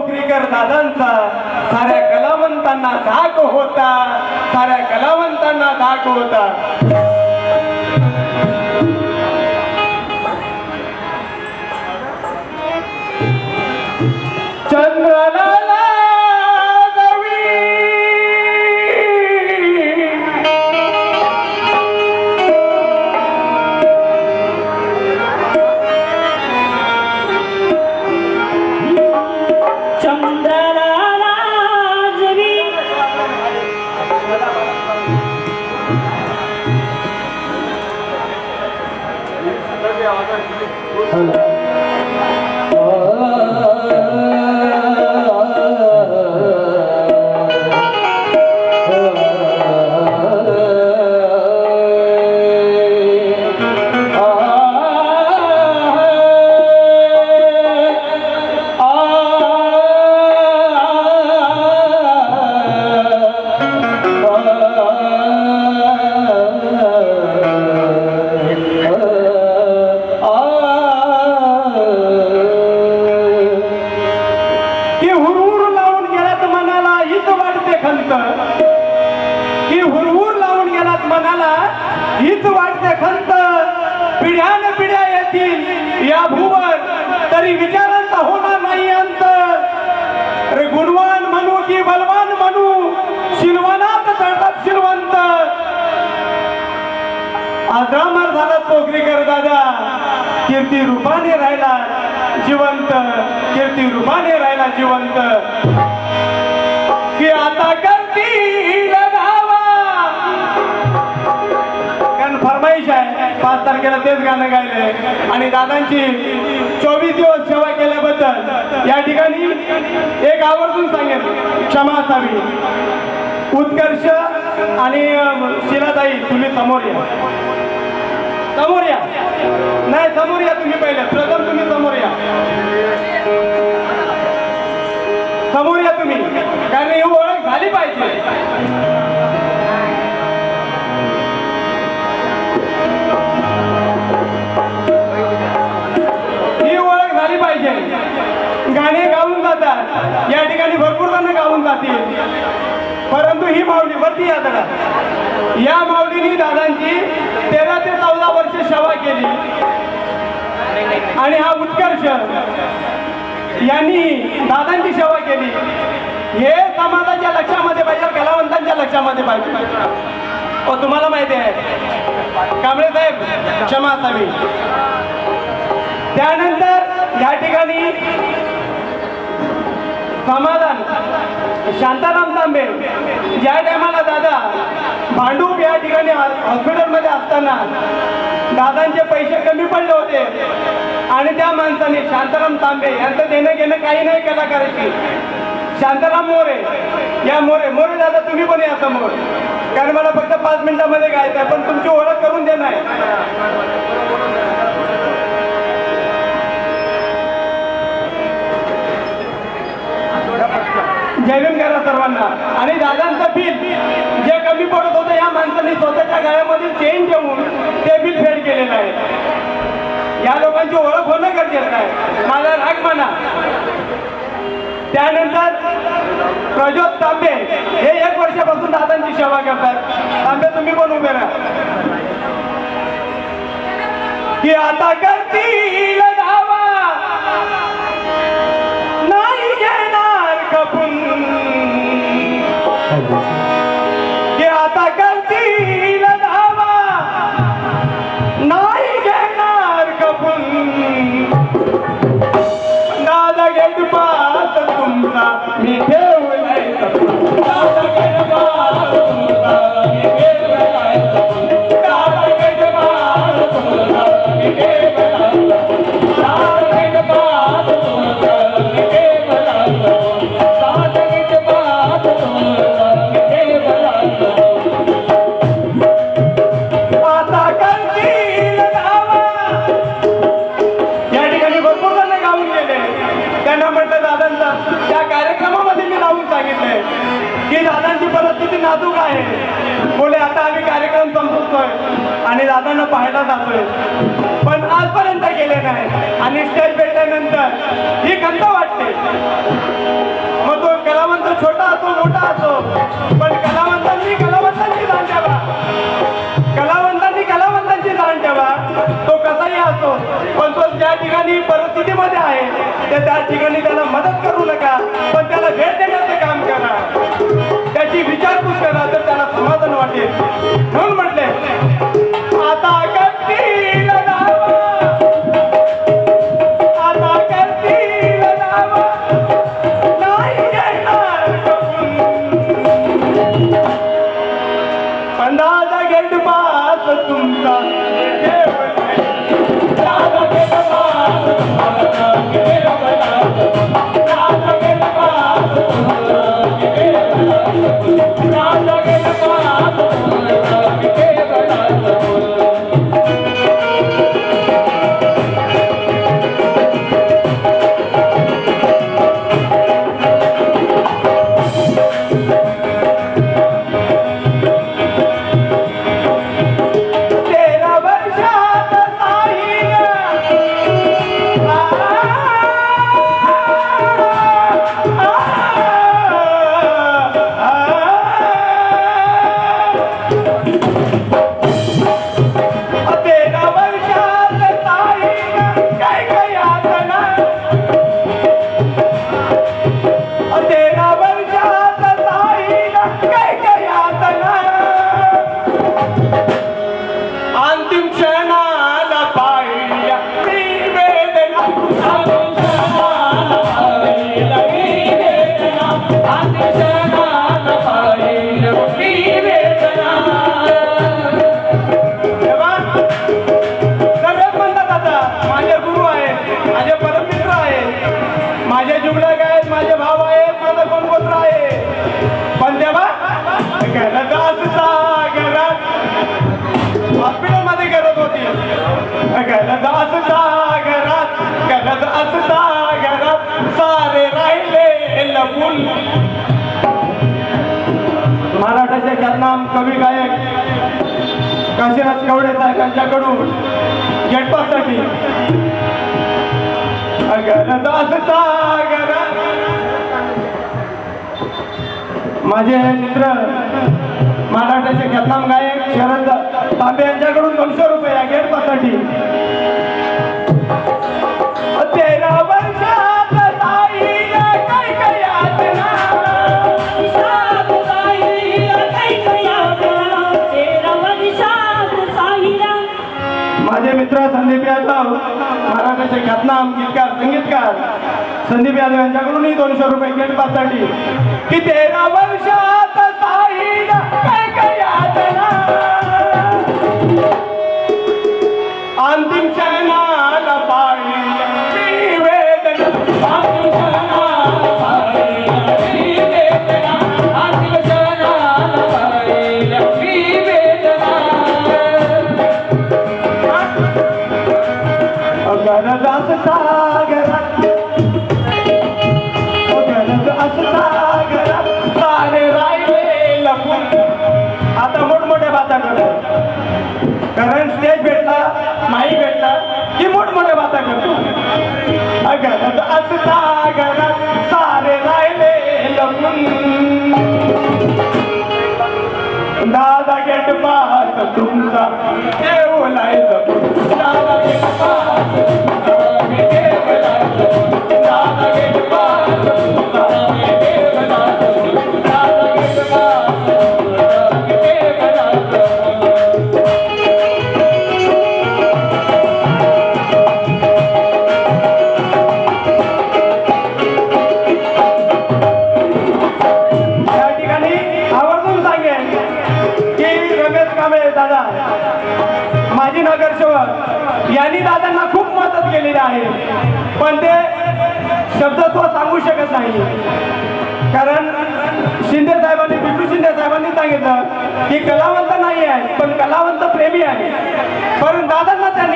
पोखरीकर दादांचा साऱ्या कलावंतांना धाक होता साऱ्या कलावंतांना धाक होता. की हीच वाटते खंत. पिढ्यान पिढ्या येतील. या भूवर तरी विचारांचा होणार नाही अंतर रे गुणवान म्हणू की बलवान म्हणू शिलवनात चढतात शिलवंत आद्रामार झाला पोखरीकर दादा. कीर्ती रूपाने राहिला जिवंत. कीर्ती रूपाने राहिला जिवंत. की आता करतील सात तारखेला तेच गाणं गायलंय. आणि दादांची चोवीस दिवस सेवा केल्याबद्दल या ठिकाणी एक आवर्जून सांगेल क्षमा असावी. उत्कर्ष आणि शिलाताई तुम्ही समोर या. समोर या. नाही समोर या तुम्ही पहिले. प्रथम तुम्ही समोर या. समोर या तुम्ही. कारण ही ओळख झाली पाहिजे. या ठिकाणी भरपूर जण गाऊन जातील. परंतु ही माऊली वरती या जरा. या माऊलीनी दादांची तेरा ते चौदा वर्ष सेवा केली. आणि हा उत्कर्ष यांनी दादांची सेवा केली. हे समाजाच्या लक्षामध्ये पाहिजे कलावंतांच्या लक्षामध्ये पाहिजे. हो तुम्हाला माहिती आहे कांबळे साहेब क्षमा असावी. त्यानंतर या ठिकाणी समाधान. शांताराम तांबे. ज्या टायमाला दादा भांडूप या ठिकाणी हॉस्पिटलमध्ये असताना दादांचे पैसे कमी पडले होते. आणि त्या माणसाने शांताराम तांबे यांचं देणं घेणं काही नाही कलाकाराची शांताराम मोरे या मोरे मोरे दादा तुम्ही पण या समोर. कारण मला फक्त पाच मिनिटामध्ये गायचं आहे पण तुमची ओळख करून देणार. आहे जयभीम करा सर्वांना. आणि दादांचं बिल जे कमी पडत होतं या माणसांनी स्वतःच्या गळ्यामधील चेन ठेवून ते बिल फेड केलेलं आहे. या लोकांची ओळख होणं गरजेचं आहे. मला राग म्हणा. त्यानंतर प्रज्योत तांबे हे एक वर्षापासून दादांची सेवा करतात. तांबे तुम्ही पण उभे राहा. की आता काय? आणि स्टेज भेटल्यानंतर ही खंत वाटते. मग तो कलावंत छोटा असो मोठा असो पण कलावंतांनी कलावंतांची जाण ठेवा. कलावंतांनी कलावंतांची जाण ठेवा. तो कसाही असो पण तो ज्या ठिकाणी परिस्थितीमध्ये आहे त्या ठिकाणी त्याला मदत करू नका पण त्याला भेट देण्याचं काम करा. काशीनाथ कवडे साहेबांच्याकडून गेटपाससाठी माझे मित्र महाराष्ट्राचे ख्यातनाम गायक शरद तांबे यांच्याकडून दोनशे रुपये या गेटपाससाठी तेरा वर्षा. संदीप यादव यांच्याकडूनही दोनशे रुपये गेट पाससाठी की तेरा वर्षात अंतिम चरणाला पाळी वेदना. کہ تو اچھ تا گرا سارے لئی لم انداد اگے ٹماس توں کا کی ولائے توں سارا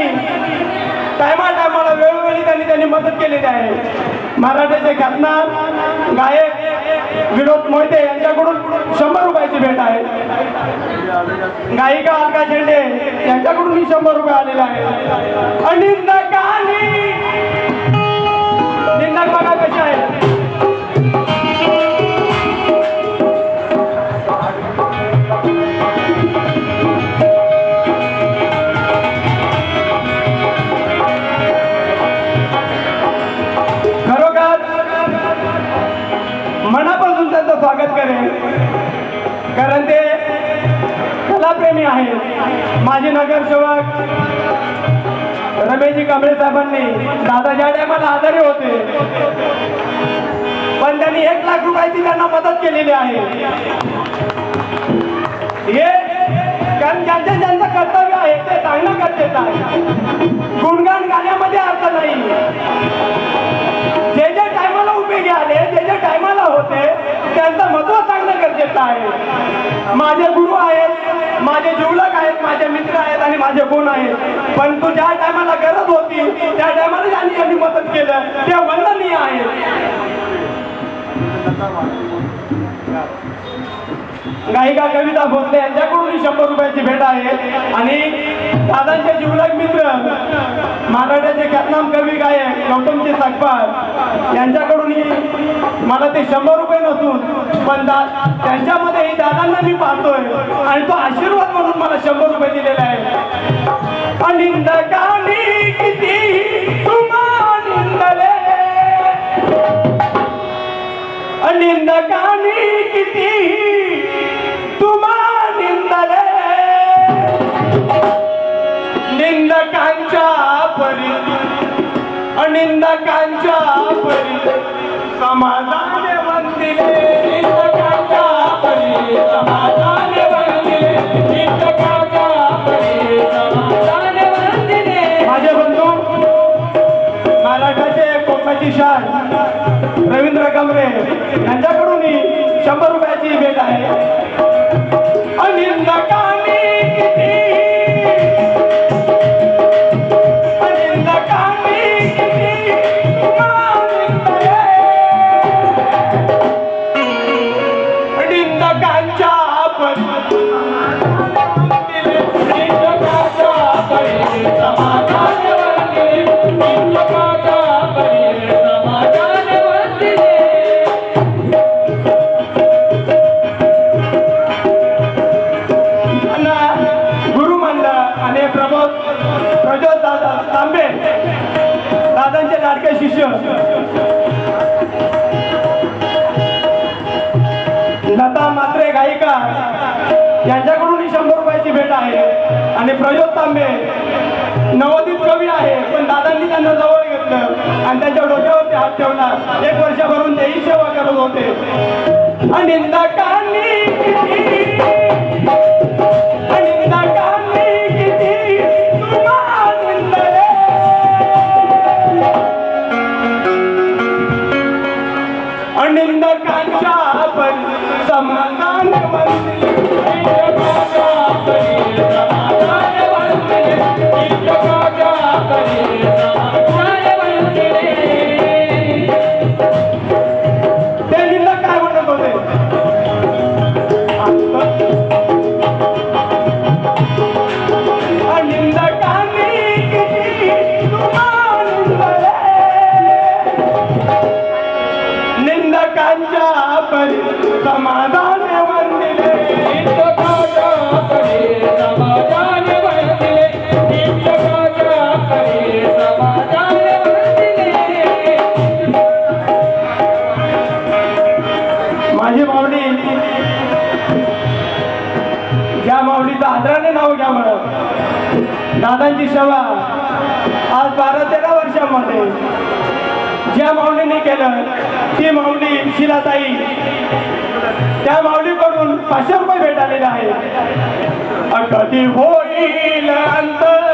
त्यांनी टायमा टायमाला वेळोवेळी त्यांनी त्यांनी मदत केलेली आहे. महाराष्ट्राचे खासदार गायक विनोद मोहिते यांच्याकडून शंभर रुपयाची भेट आहे. गायिका अलका यांच्याकडून मी शंभर रुपये आलेला आहे आणि निंदा बघा कशा आहे. कलाप्रेमी आहेत माजी नगरसेवक रमेशजी कांबळे साहेबांनी दादा ज्या टायमाला आजारी होते. पण त्यांनी एक लाख रुपयाची त्यांना मदत केलेली आहे. हे कारण ज्यांचं ज्यांचं कर्तव्य आहे ते सांगणं गरजेचं आहे. गुणगान गाण्यामध्ये अर्थ नाही. जे जे टायमाला उपयोगी आले टायमाला होते त्यांचं महत्त्व सांगणं गरजेचं आहे. माझे गुरु आहेत माझे जीवलक आहेत माझे मित्र आहेत आणि माझे गुण आहेत. पण तू ज्या टायमाला गरज होती त्या टायमाला ज्यांनी यांनी मदत केलं ते वंदनीय आहे गायिका कविता भोसले यांच्याकडून शंभर रुपयाची भेट आहे. आणि दादांचे जीवलग मित्र मराठ्याचे ख्यातनाम कवी गायक गौतमजी सकपाळ यांच्याकडूनही मला ते शंभर रुपये नसून पण दा त्यांच्यामध्येही दादांना मी पाहतोय. आणि तो आशीर्वाद म्हणून मला शंभर रुपये दिलेला आहे अनिंदकानी किती निंदकानी किती? तुम्हा निंदले निंदकांच्या परी अनिंदकांच्या परी समाजाने वंदिले निंदकांच्या परी समाजाने वंदिले निंदकांच्या परी समाजाने वंदिले माझे बंधू महाराष्ट्राचे कोकणाची शान. रवींद्र कमरे यांच्याकडूनही शंभर रुपयाची भेट आहे. अनिंदकानी पण त्यांना जवळ घेतलं आणि त्यांच्या डोक्यावरती हात ठेवला एक वर्षभरून तेही सेवा करत होते. आणि दादांची सेवा. आज बारा तेरा वर्षामध्ये ज्या माऊलीने केलं ती माऊली शिलाताई. त्या माऊलीकडून पाचशे रुपये भेट आलेले आहे कधी होईल अंतर.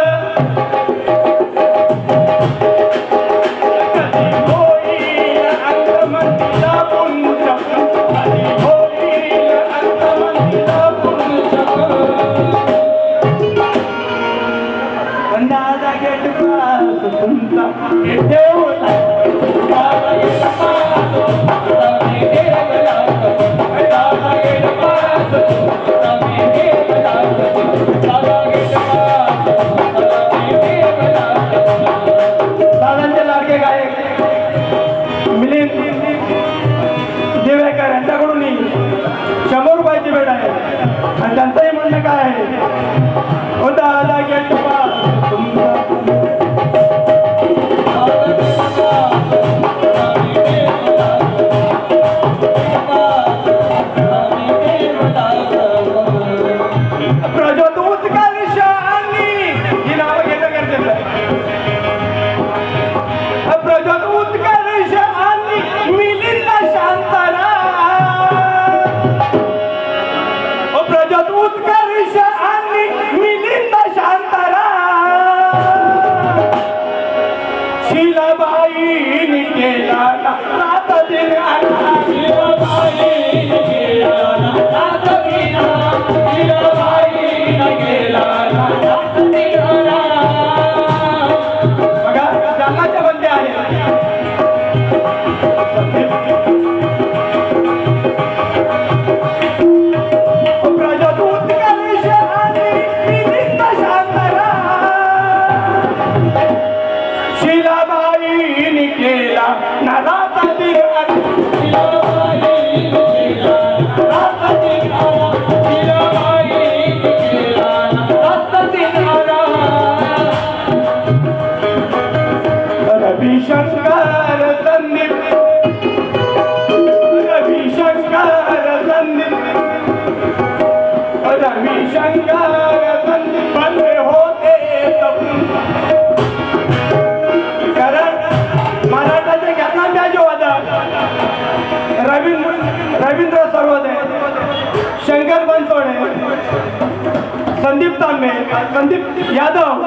संदीप तांबे संदीप यादव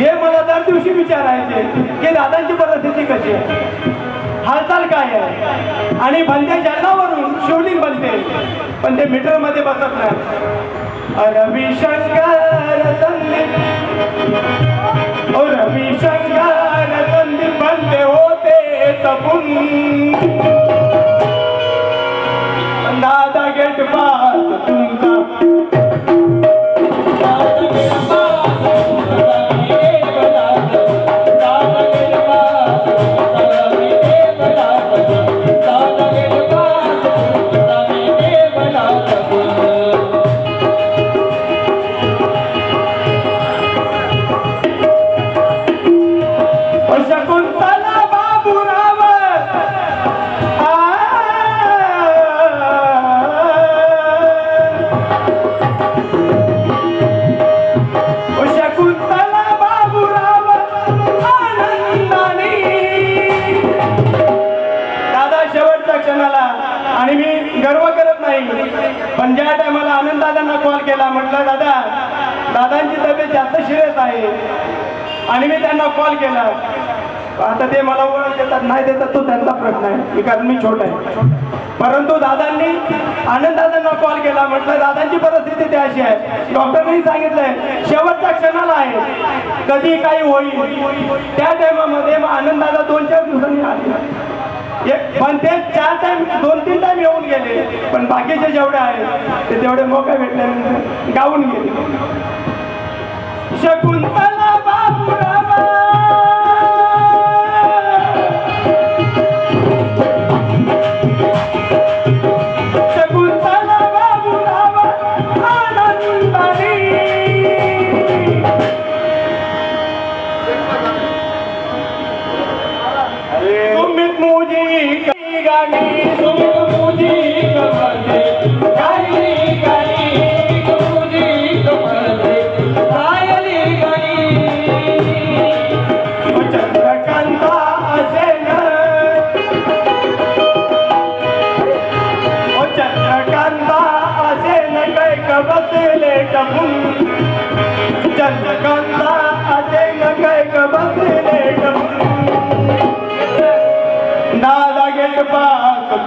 हे मला दर दिवशी विचारायचे की दादांची परिस्थिती कशी आहे? हालचाल काय आहे? आणि भलत्या जालनावरून शिवलिंग बनते पण ते मीटरमध्ये बसत नाही. रविशंकर संदीप. रविशंकर संदीप बनते होते तपून. आणि मी त्यांना कॉल केला. आता ते मला ओळख देतात. नाही देतात तो त्यांचा प्रश्न आहे. मी कारण मी छोट आहे. परंतु दादांनी आनंद दादांना कॉल केला. म्हटलं दादांची परिस्थिती ती अशी आहे. डॉक्टरनी सांगितलंय शेवटच्या क्षणाला आहे. कधी काही होईल. त्या टायमामध्ये मग आनंद दादा दोन चार दिवसांनी आले. एक- पण ते चार टाइम दोन तीन टाइम येऊन गेले. पण बाकीचे जेवढे आहेत ते तेवढे मोका भेटल्यानंतर गाऊन गेले. sepulta la basura.